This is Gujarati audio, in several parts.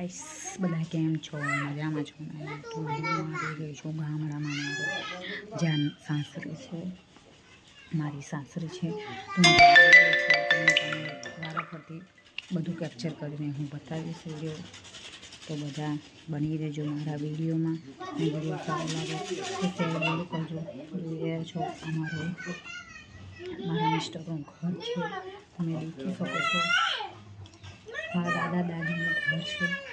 ગાઈસ બધા કેમ છો? મજામાં છો? ને છું, ગામડામાં મારો જ્યાં સાસરી છે, મારી સાસરી છે. તમને વારાફરતી બધું કેપ્ચર કરીને હું બતાવીશ વીડિયો તો બધા બની રહેજો મારા વિડીયોમાં. વીડિયો સારો લાગે તો શેર બધું કરજો જોઈ રહ્યા છો, અમારો મારા મિસ્ટરનું ઘર છે. તમે દેખી શકો છો. મારા દાદા દાદીનું ઘર છે.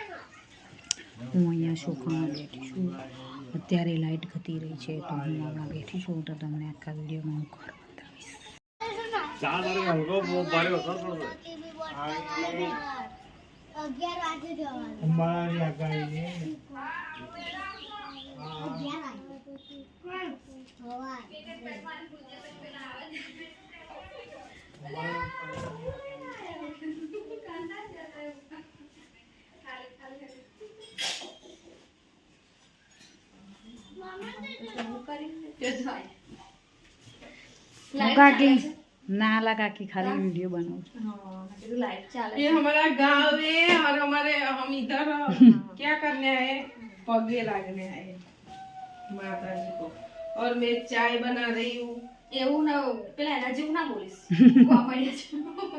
સોફામાં બેઠી છું. અત્યારે લાઇટ ઘટી રહી છે તો હું હમણાં બેઠી છું તો તમને આખા વિડીયોમાં હું ઘર બતાવીશ. ચા તારે હું કાકી નાલા કાકી ખાલી વિડીયો બનાવું છું ये हमारा गांव है और हमारे हम इधर क्या करने आए पगे लागने आए माता जी को और मैं चाय बना रही हूँ એવું ના પેલા એના જેવું ના બોલીશ કોમેડી છે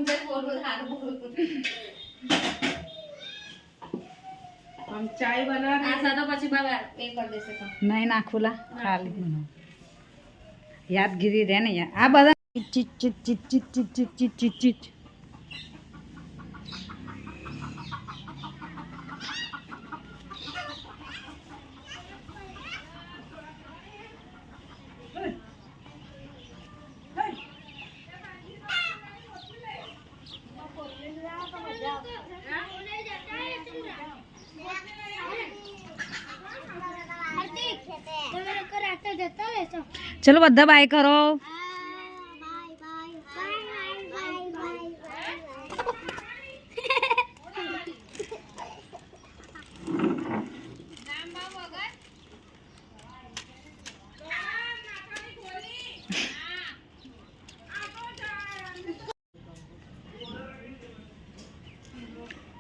જય બોલવું સારું બોલવું हम चाय बना रहे हैं तो પછી બહાર એ કરી દેશે નહીં નાખુલા ખાલી. બનાવ યાદગીરી રહે ને આ બધા cheat cheat cheat cheat cheat cheat. ચલો બધા બાય કરો. Bye bye bye bye bye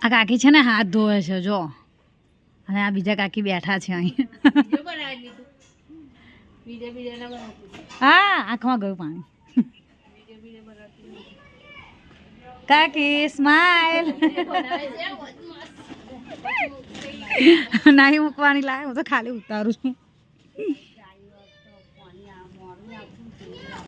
આ કાકી છે ને હાથ ધોવે છે જો. અને આ બીજા કાકી બેઠા છે અહીં. હા આંખમાં ગયું પાણી. કાકી સ્માઈલ નાહી મૂકવાની લાગે હું તો ખાલી ઉતારું છું.